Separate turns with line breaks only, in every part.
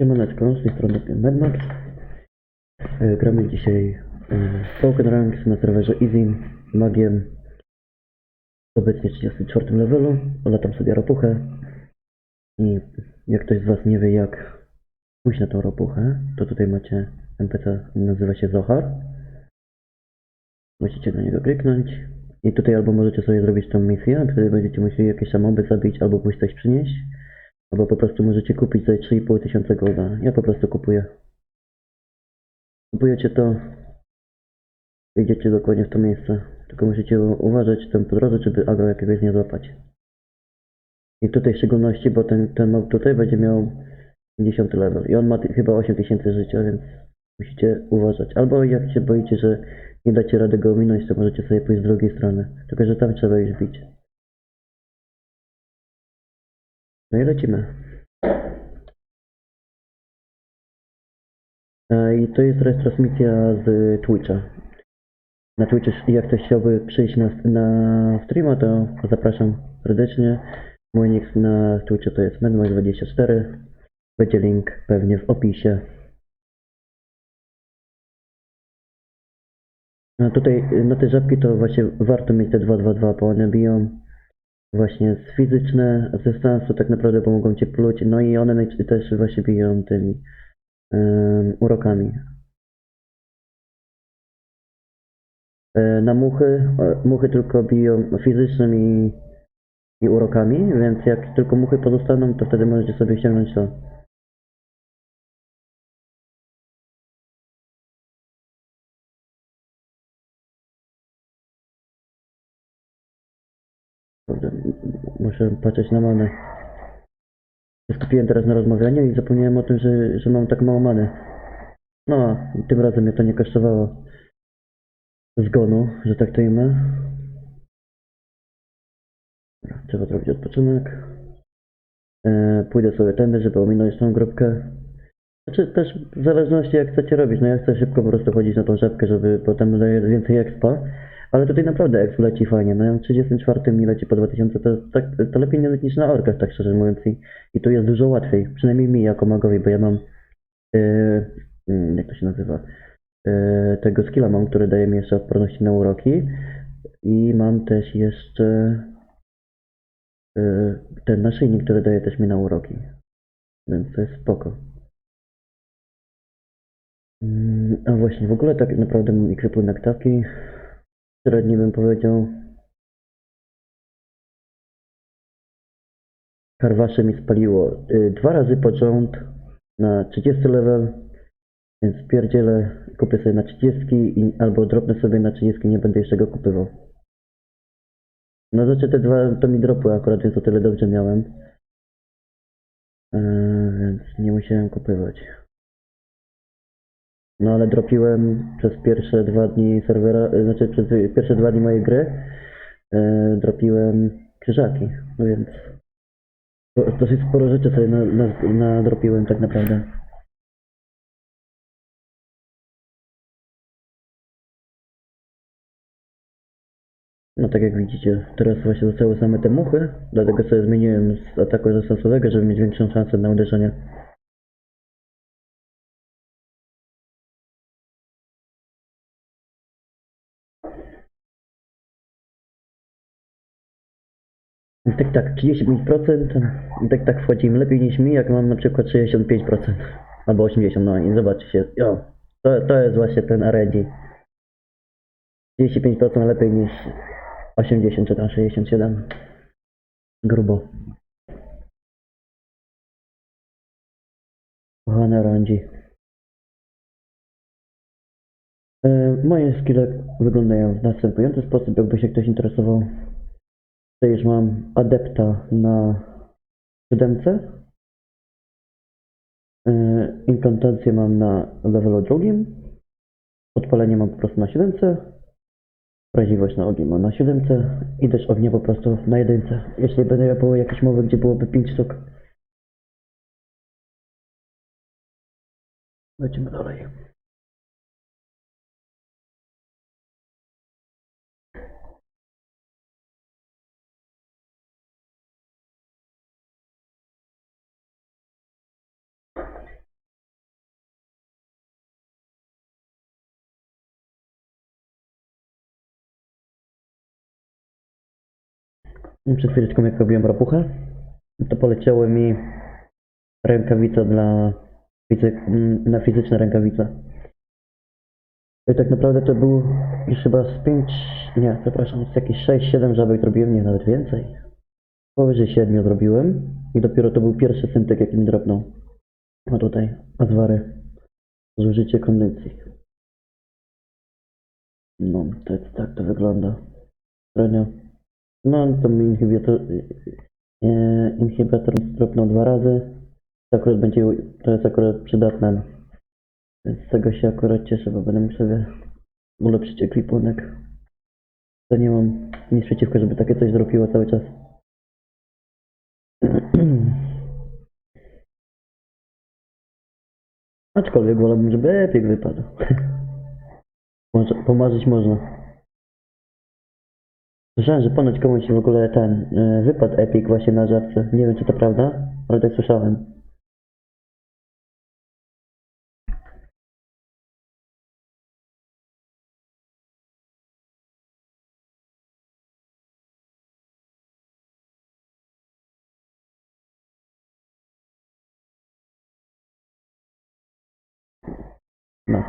Siemaneczko, z tej strony Medmax. E, Gramy dzisiaj e, w Pokémon Ranks na serwerze Easy, magiem. Obecnie 34 levelu, latam sobie ropuchę. I jak ktoś z Was nie wie jak pójść na tą ropuchę, to tutaj macie NPC, nazywa się Zohar. Musicie na niego kliknąć. I tutaj albo możecie sobie zrobić tą misję, wtedy będziecie musieli jakieś samoby zabić, albo pójść coś przynieść. Albo po prostu możecie kupić za 3,5 tysiąca golda. Ja po prostu kupuję. Kupujecie to, idziecie dokładnie w to miejsce. Tylko musicie uważać tam po drodze, żeby agro jakiegoś nie złapać. I tutaj w szczególności, bo ten, ten mob tutaj będzie miał 50 level. I on ma chyba 8 tysięcy życia, więc musicie uważać. Albo jak się boicie, że nie dacie rady go ominąć, to możecie sobie pójść z drugiej strony. Tylko, że tam trzeba już bić. No i lecimy. E, I to jest retransmisja z Twitcha. Na Twitchu, jak ktoś chciałby przyjść na, na streama, to zapraszam serdecznie. Mój nick na Twitchu to jest menmax24. Będzie link pewnie w opisie. A tutaj y, na te żabki to właśnie warto mieć te 222, bo one biją właśnie fizyczne, dystansu tak naprawdę pomogą cię pluć, no i one też właśnie biją tymi em, urokami. E, Na muchy, muchy tylko biją fizycznym i, i urokami, więc jak tylko muchy pozostaną, to wtedy możecie sobie ściągnąć to. Kurde, Muszę patrzeć na manę. Skupiłem teraz na rozmawianiu i zapomniałem o tym, że, że mam tak mało many. No, tym razem mnie to nie kosztowało zgonu, że tak to imię. Trzeba zrobić odpoczynek. E, pójdę sobie tędy, żeby ominąć tą grupkę. Znaczy też w zależności jak chcecie robić. No ja chcę szybko po prostu chodzić na tą rzepkę, żeby potem daje więcej expa. Ale tutaj naprawdę exp leci fajnie. Na 34 mi leci po 2000, to, tak, to lepiej nie niż na orkach, tak szczerze mówiąc. I, I tu jest dużo łatwiej. Przynajmniej mi jako magowi, bo ja mam mm, jak to się nazywa? E, tego skilla mam, który daje mi jeszcze odporności na uroki. I mam też jeszcze e, ten naszyjnik, który daje też mi na uroki. Więc to jest spoko. Mm, A właśnie, w ogóle tak naprawdę mam ekwipunek taki, średni bym powiedział. Karwasze mi spaliło y, dwa razy pod na 30 level, więc pierdzielę, kupię sobie na 30 i, albo dropnę sobie na 30, nie będę jeszcze go kupywał. No znaczy te dwa to mi dropły akurat, więc o tyle dobrze miałem. Yy, więc nie musiałem kupywać. No ale dropiłem przez pierwsze dwa dni serwera, y, znaczy przez pierwsze dwa dni mojej gry yy, dropiłem krzyżaki, no więc do- dosyć sporo rzeczy sobie na, na, nadropiłem tak naprawdę. No tak jak widzicie, teraz właśnie zostały same te muchy, dlatego sobie zmieniłem z ataku dystansowego, żeby mieć większą szansę na uderzenie. I Tak, tak, 35%, i tak, tak wchodzi im lepiej niż mi, jak mam na przykład 65%, albo 80%, no i zobaczcie, jo, to, to jest właśnie ten RNG. 35% lepiej niż 80 czy tam 67. Grubo. Kochane RNG. E, Moje skille wyglądają w następujący sposób, jakby się ktoś interesował. Tutaj już mam adepta na siódemce. E, Inkantację mam na levelu drugim. Podpalenie mam po prostu na siódemce. Wrażliwość na ogień mam na siódemce. I też ognia po prostu na jedynce. Jeśli będę miał było jakieś mowy, gdzie byłoby 5 sztuk. Lecimy dalej. Przed chwileczką jak robiłem rapuchę, to poleciały mi rękawice dla fizy- m, na fizyczne rękawice. I tak naprawdę to był już chyba z 5, nie, przepraszam, z jakieś 6-7 żabek zrobiłem, nie, nawet więcej. Powyżej 7 zrobiłem i dopiero to był pierwszy syntek, jaki mi dropnął. A tutaj, Azwary. Zużycie kondycji. No, jest, tak to wygląda. Średnio. No, to mi inhibitor, e, inhibitor dropnął dwa razy. To akurat będzie, to jest akurat przydatne. Z tego się akurat cieszę, bo będę mógł sobie ulepszyć ekwipunek. To nie mam nic przeciwko, żeby takie coś dropiło cały czas. Aczkolwiek wolałbym, żeby Epic wypadł. Pomarzyć można. Słyszałem, że ponoć komuś w ogóle ten e, wypadł Epic właśnie na żabce. Nie wiem, czy to prawda, ale tak słyszałem. No.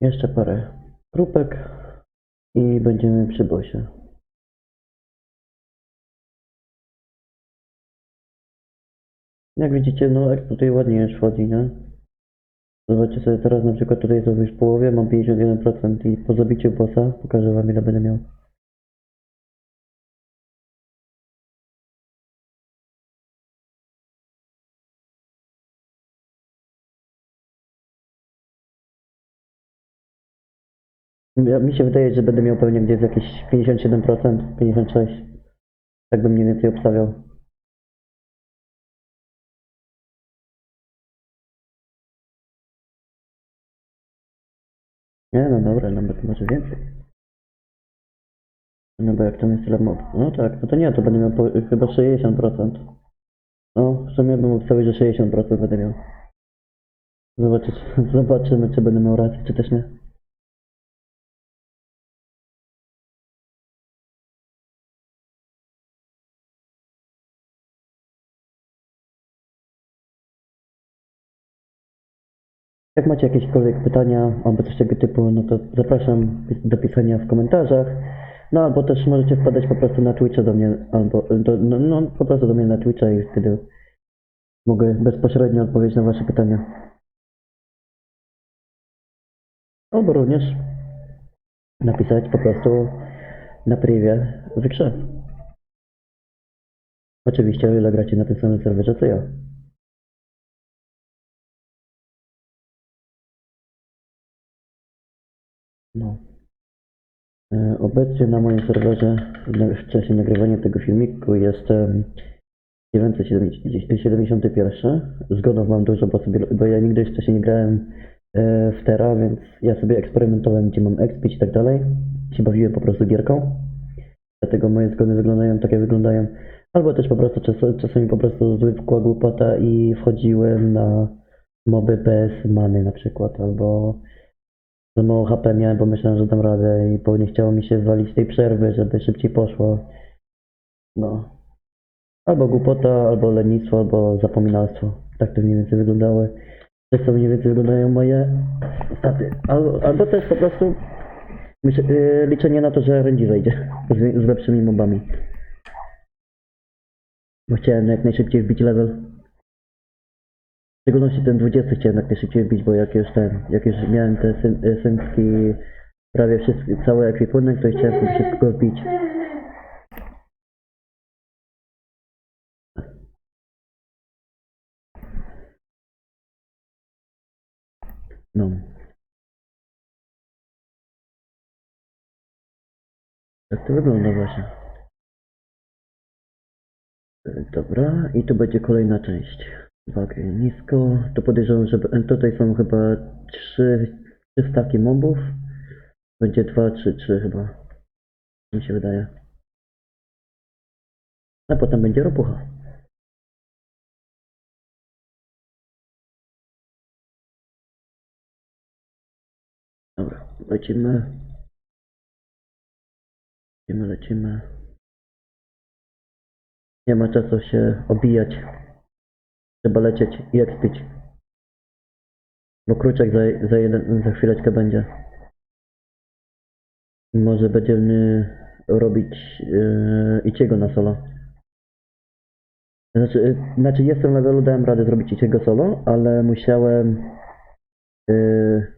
Jeszcze parę grupek i będziemy przy bosie. Jak widzicie, no jak tutaj ładnie już wchodzi, nie? Zobaczcie sobie teraz na przykład tutaj sobie już w połowie mam 51% i po zabiciu bossa pokażę wam ile będę miał. Mi się wydaje, że będę miał pewnie gdzieś jakieś 57%, 56%. Tak bym mniej więcej obstawiał. Nie, no dobra, nawet może więcej. No bo jak tam jest tyle mob. No tak, no to nie, to będę miał po, chyba 60%. No, w sumie bym obstawił, że 60% będę miał. Zobaczyć, zobaczymy, czy będę miał rację, czy też nie. Jak macie jakiekolwiek pytania albo coś tego typu, no to zapraszam do pisania w komentarzach. No albo też możecie wpadać po prostu na Twitcha do mnie, albo do, no, no po prostu do mnie na Twitcha i wtedy mogę bezpośrednio odpowiedzieć na wasze pytania. Albo również napisać po prostu na privie w grze. Oczywiście o ile gracie na tym samym serwerze co ja. No. E, Obecnie na moim serwerze w czasie nagrywania tego filmiku jest em, 971. Zgonów mam dużo, bo, sobie, bo ja nigdy wcześniej nie grałem e, w Terra, więc ja sobie eksperymentowałem, gdzie mam expić i tak dalej. Się bawiłem po prostu gierką. Dlatego moje zgony wyglądają tak, jak wyglądają. Albo też po prostu czas, czasami po prostu zwykła głupota i wchodziłem na moby bez many na przykład, albo za mało HP miałem, bo myślałem, że dam radę i bo nie chciało mi się walić tej przerwy, żeby szybciej poszło. No. Albo głupota, albo lenistwo, albo zapominalstwo. Tak to mniej więcej wyglądały. Tak to mniej więcej wyglądają moje staty. Albo, albo też po prostu myśl, yy, liczenie na to, że RNG wejdzie z, z lepszymi mobami. Bo chciałem jak najszybciej wbić level. Szczególności ten 20 chciałem jak najszybciej wbić, bo jak już ten, jak już miałem te syn, synki, prawie wszystkie, cały ekwipunek, to chciałem sobie szybko wbić. No. Tak to wygląda właśnie. E, Dobra, i tu będzie kolejna część. Wagę nisko. To podejrzewam, że tutaj są chyba trzy, trzy staki mobów. Będzie dwa, trzy, trzy chyba. Mi się wydaje. A potem będzie ropucha. Dobra, lecimy. Lecimy, lecimy. Nie ma czasu się obijać. Trzeba lecieć i ekspić. Bo kruczek za, za, jeden, za chwileczkę będzie. Może będziemy robić yy, Ichiego na solo. Znaczy, yy, znaczy jestem levelu, dałem radę zrobić Ichiego solo, ale musiałem yy,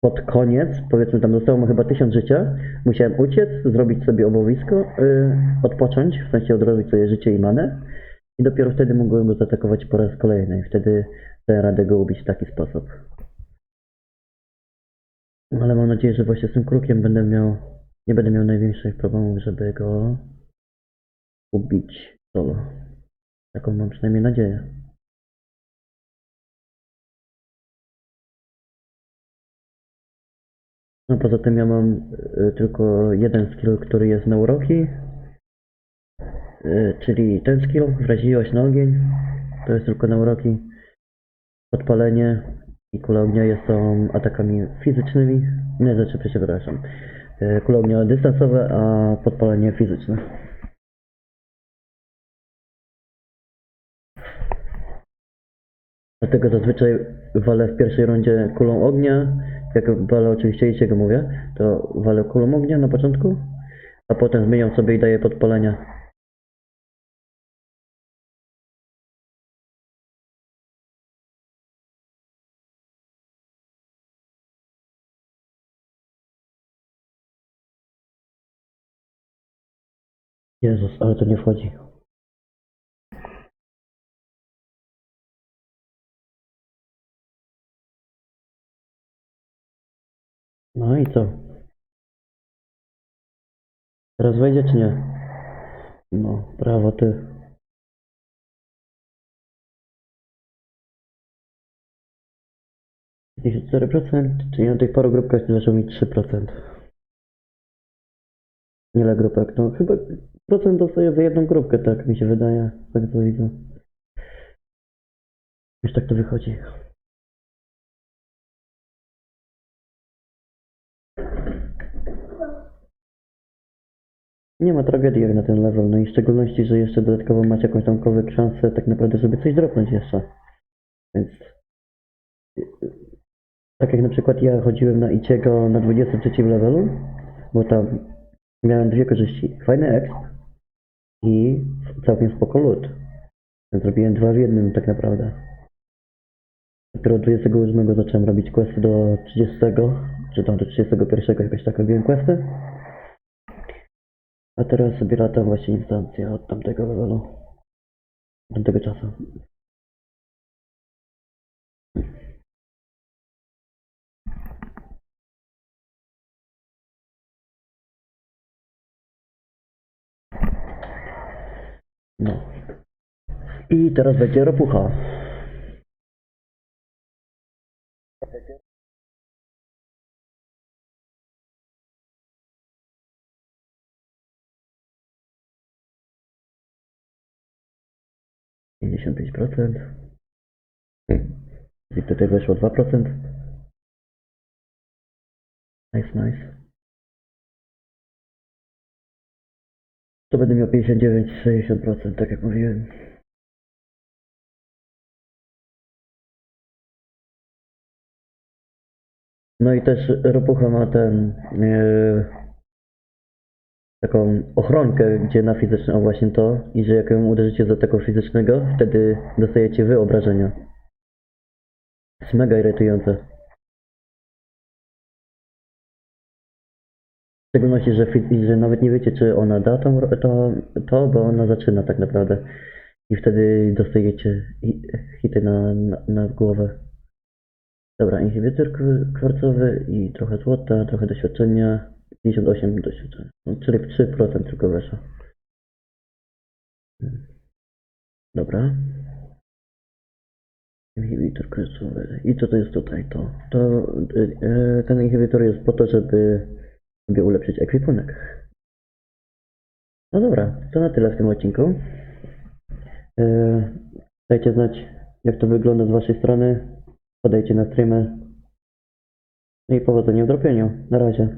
pod koniec, powiedzmy tam zostało mu chyba tysiąc życia, musiałem uciec, zrobić sobie obowisko, yy, odpocząć, w sensie odrobić sobie życie i manę i dopiero wtedy mogłem go zaatakować po raz kolejny i wtedy dałem radę go ubić w taki sposób. Ale mam nadzieję, że właśnie z tym krukiem będę miał, nie będę miał największych problemów, żeby go ubić solo. Taką mam przynajmniej nadzieję. No poza tym ja mam y, tylko jeden skill, który jest na uroki. Y, czyli ten skill, wraziłość na ogień. To jest tylko na uroki. Podpalenie i kula ognia są atakami fizycznymi. Nie, znaczy przepraszam. Y, Kula ognia dystansowe, a podpalenie fizyczne. Dlatego zazwyczaj walę w pierwszej rundzie kulą ognia. Jak walę oczywiście i go mówię, to walę kulą ognia na początku, a potem zmieniam sobie i daję podpalenia. Jezus, ale to nie wchodzi. No i co? Teraz wejdzie czy nie? No, brawo ty. procent, czyli na tych paru grupkach zaczął mieć 3%. Ile grupek? No chyba procent dostaje za jedną grupkę, tak mi się wydaje, tak to widzę. Już tak to wychodzi. Nie ma tragedii na ten level, no i w szczególności, że jeszcze dodatkowo macie jakąś tamkolwiek szansę tak naprawdę, żeby coś dropnąć jeszcze. Więc tak jak na przykład ja chodziłem na Ichiego na 23 levelu, bo tam miałem dwie korzyści. Fajny exp i całkiem spoko. Więc zrobiłem dwa w jednym tak naprawdę. Dopiero od 28 zacząłem robić questy do 30, czy tam do 31 jakoś tak robiłem questy. A teraz sobie latam właśnie instancję od tamtego levelu. Od tamtego czasu. No. I teraz będzie ropucha. Pięćdziesiąt pięć procent. I tutaj weszło dwa procent. Nice, nice. To będę miał 59-60%, tak jak mówiłem. No i też ropucha ma ten e, taką ochronkę, gdzie na fizyczne, o właśnie to, i że jak ją uderzycie z ataku fizycznego, wtedy dostajecie wy obrażenia. jest mega irytujące. W szczególności, że, że nawet nie wiecie, czy ona da tą, ro- to, to, bo ona zaczyna tak naprawdę. I wtedy dostajecie hi- hity na, na, na głowę. Dobra, inhibitor kw- kwarcowy i trochę złota, trochę doświadczenia. 58 doświadczenia. No, czyli w 3% tylko weszło. Dobra. Inhibitor kwarcowy. I co to jest tutaj? To, to y, y, ten inhibitor jest po to, żeby sobie ulepszyć ekwipunek. No dobra, to na tyle w tym odcinku. Yy, dajcie znać, jak to wygląda z Waszej strony. Podajcie na streamy. No i powodzenia w dropieniu. Na razie.